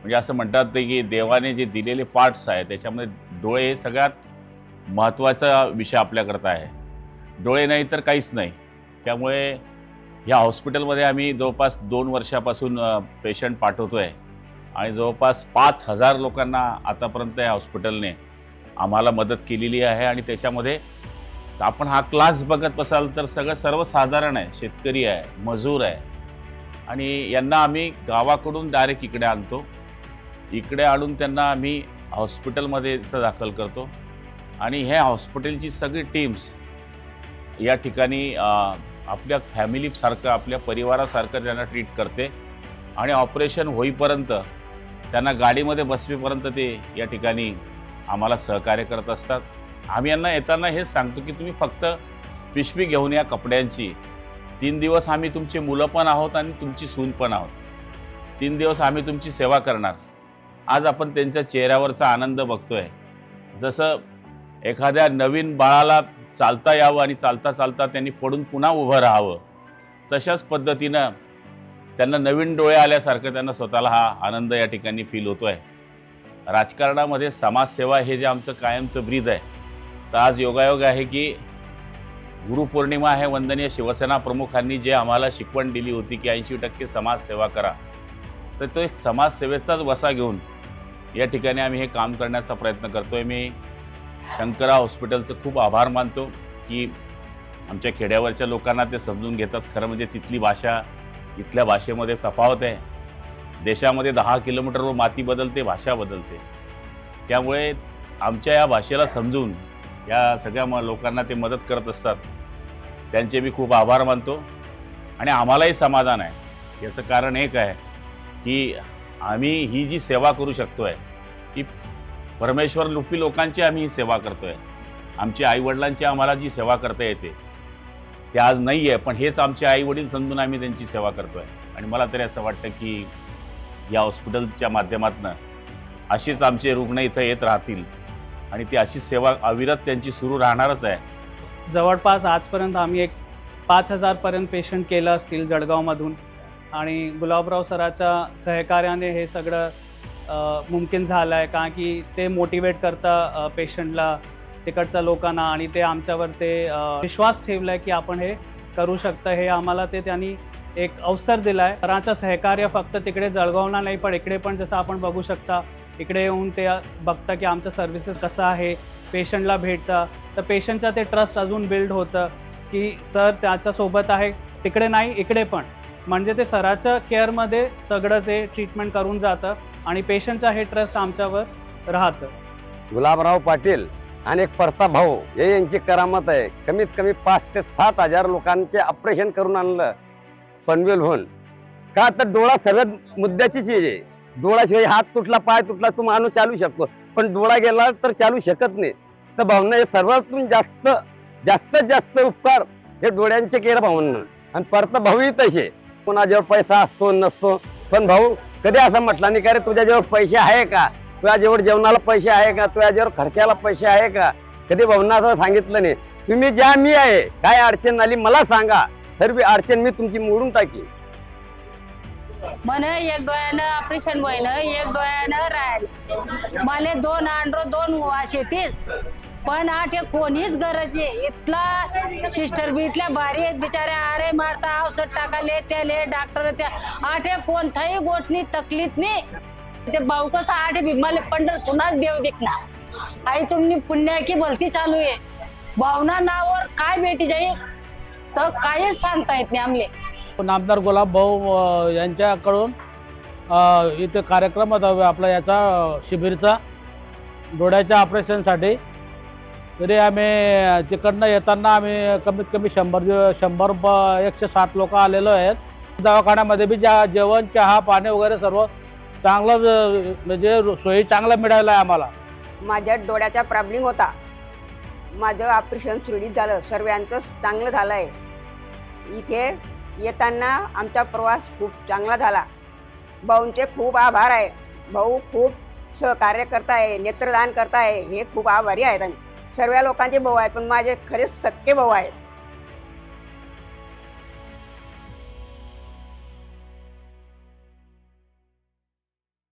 म्हणजे असं म्हणतात ते की देवाने जे दिलेले पार्ट्स आहे त्याच्यामध्ये डोळे हे सगळ्यात महत्त्वाचा विषय आपल्याकरता आहे. डोळे नाही तर काहीच नाही. त्यामुळे ह्या हॉस्पिटलमध्ये आम्ही जवळपास दोन वर्षापासून पेशंट पाठवतो आहे आणि जवळपास पाच हजार लोकांना आतापर्यंत या हॉस्पिटलने आम्हाला मदत केलेली आहे. आणि त्याच्यामध्ये आपण हा क्लास बघत बसाल तर सगळं सर्वसाधारण आहे. शेतकरी आहे मजूर आहे. आणि यांना आम्ही गावाकडून डायरेक्ट इकडे आणतो. इकडे आणून त्यांना आम्ही हॉस्पिटलमध्ये इथं दाखल करतो. आणि ह्या हॉस्पिटलची सगळी टीम्स या ठिकाणी आपल्या फॅमिलीसारखं आपल्या परिवारासारखं त्यांना ट्रीट करते. आणि ऑपरेशन होईपर्यंत त्यांना गाडीमध्ये बसवेपर्यंत ते या ठिकाणी आम्हाला सहकार्य करत असतात. आम्ही यांना येताना हेच सांगतो की तुम्ही फक्त पिशवी घेऊन या कपड्यांची. तीन दिवस आम्ही तुमची मुलं पण आहोत आणि तुमची सून पण आहोत. तीन दिवस आम्ही तुमची सेवा करणार. आज आपण त्यांच्या चेहऱ्यावरचा आनंद बघतोय. जसं एखाद्या नवीन बाळाला चालता यावं आणि चालता चालता त्यांनी पडून पुन्हा उभं राहावं तशाच पद्धतीनं त्यांना नवीन डोळे आल्यासारखं त्यांना स्वतःला हा आनंद या ठिकाणी फील होतो आहे राजकारणामध्ये समाजसेवा हे जे आमचं कायमचं ब्रीद आहे तर आज योगायोग आहे की गुरुपौर्णिमा आहे वंदनीय शिवसेना प्रमुखांनी जे आम्हाला शिकवण दिली होती की ऐंशी टक्के समाजसेवा करा तर तो एक समाजसेवेचाच वसा घेऊन या ठिकाणी आम्ही हे काम करण्याचा प्रयत्न करतो आहे मी शंकरा हॉस्पिटलचं खूप आभार मानतो की आमच्या खेड्यावरच्या लोकांना ते समजून घेतात. खरं म्हणजे तिथली भाषा इथल्या भाषेमध्ये तफावत आहे. देशामध्ये दहा किलोमीटरवर माती बदलते भाषा बदलते. त्यामुळे आमच्या या भाषेला समजून या सगळ्या म लोकांना ते मदत करत असतात. त्यांचे मी खूप आभार मानतो. आणि आम्हालाही समाधान आहे. याचं कारण एक आहे की आम्ही ही जी सेवा करू शकतो आहे ती परमेश्वर लुपी लोकांची आम्ही ही सेवा करतो आहे आमच्या आईवडिलांची आम्हाला जी सेवा करता येते ते आज नाही आहे पण हेच आमचे आईवडील समजून आम्ही त्यांची सेवा करतो आहे आणि मला तरी असं वाटतं की या हॉस्पिटलच्या माध्यमातून अशीच आमचे रुग्ण इथं येत राहतील आणि ती अशी सेवा अविरत त्यांची सुरू राहणारच आहे. जवळपास आजपर्यंत आम्ही एक पाच हजारपर्यंत पेशंट केलं असतील जळगावमधून. आणि गुलाबराव सराच्या सहकार्याने हे सगळं मुमकिन झालं आहे कारण की ते मोटिवेट करता पेशंटला तिकडच्या लोकांना आणि ते आमच्यावर ते विश्वास ठेवला आहे की आपण हे करू शकतं. हे आम्हाला ते त्यांनी एक अवसर दिला आहे सरांचं सहकार्य फक्त तिकडे जळगावला नाही पण इकडे पण जसं आपण बघू शकता इकडे येऊन ते बघता की आमचं सर्व्हिसेस कसं आहे पेशंटला भेटतं. तर पेशंटचं ते ट्रस्ट अजून बिल्ड होतं की सर त्याच्यासोबत आहे तिकडे नाही इकडे पण. म्हणजे ते सराच्या केअरमध्ये सगळं ते ट्रीटमेंट करून जातं आणि पेशंटचा हे ट्रस्ट आमच्यावर राहतं. गुलाबराव पाटील आणि एक परता भाऊ हे यांची करामत आहे. कमीत कमी पाच ते सात हजार लोकांचे ऑपरेशन करून आणलं पनवेलहून का तर डोळा सगळ्यात मुद्द्याची चीज आहे डोळ्याशिवाय हात तुटला पाय तुटला तो माणूस चालू शकतो. पण डोळा गेला तर चालू शकत नाही. तर भावना हे सर्वातून जास्त जास्तीत जास्त उपकार हे डोळ्यांचे केलं भावना. आणि परता भाऊही तसे. कोणाजवळ पैसा असतो नसतो. पण भाऊ कधी असं म्हटलं नाही का रे तुझ्याजवळ पैसे आहे का? तुझ्याजवळ जेवणाला पैसे आहे का? तुझ्याजवळ खर्चाला पैसे आहे का? कधी भाऊंना असं सांगितलं नाही. तुम्ही ज्या मी आहे काय अडचण आली मला सांगा. तर बी अडचण मी तुमची मोडून टाकी म्हण एक डोळ्यानं ऑपरेशन होईन एक डोळ्यानं राहील मला दोन अंड्रो दोन वास येतील. पण आठ एक कोणीच गरज आहे इथला सिस्टर बी इथल्या भारी आहेत बिचाऱ्या आरे मारता औषध टाकाले त्याले डॉक्टर त्या आठ एक कोणताही गोठनी तकलीफ नाही. ते भाऊ कसं आठ भीमाले पंढर पंढरपुरात देव विकणार? आई तुम्ही पुण्या की भलती चालू आहे. भावना नावावर काय भेटी जाईल तर काहीच सांगता येत नाही आमले. नामदार गुलाब भाऊ यांच्याकडून इथे कार्यक्रम होता आपला याचा शिबिरचा डोळ्याच्या ऑपरेशनसाठी तरी आम्ही तिकडनं येताना आम्ही कमीत कमी शंभर दिव- शंभर ब एकशे साठ लोक आलेलो आहेत. दवाखान्यामध्ये बी ज्या जेवण चहा पाणी वगैरे सर्व चांगलं म्हणजे सोयी चांगल्या मिळायला आहे आम्हाला. माझ्या डोळ्याचा प्रॉब्लेम होता. माझं ऑपरेशन सुरळीत झालं. सर्वांचं चांगलं झालं आहे इथे येताना आमचा प्रवास खूप चांगला झाला. भाऊंचे खूप आभार आहे. भाऊ खूप सहकार्य करताय नेत्रदान करताय. हे खूप आभारी आहेत आणि सर्व लोकांचे भाऊ आहेत पण माझे खरेच सख्खे भाऊ आहेत.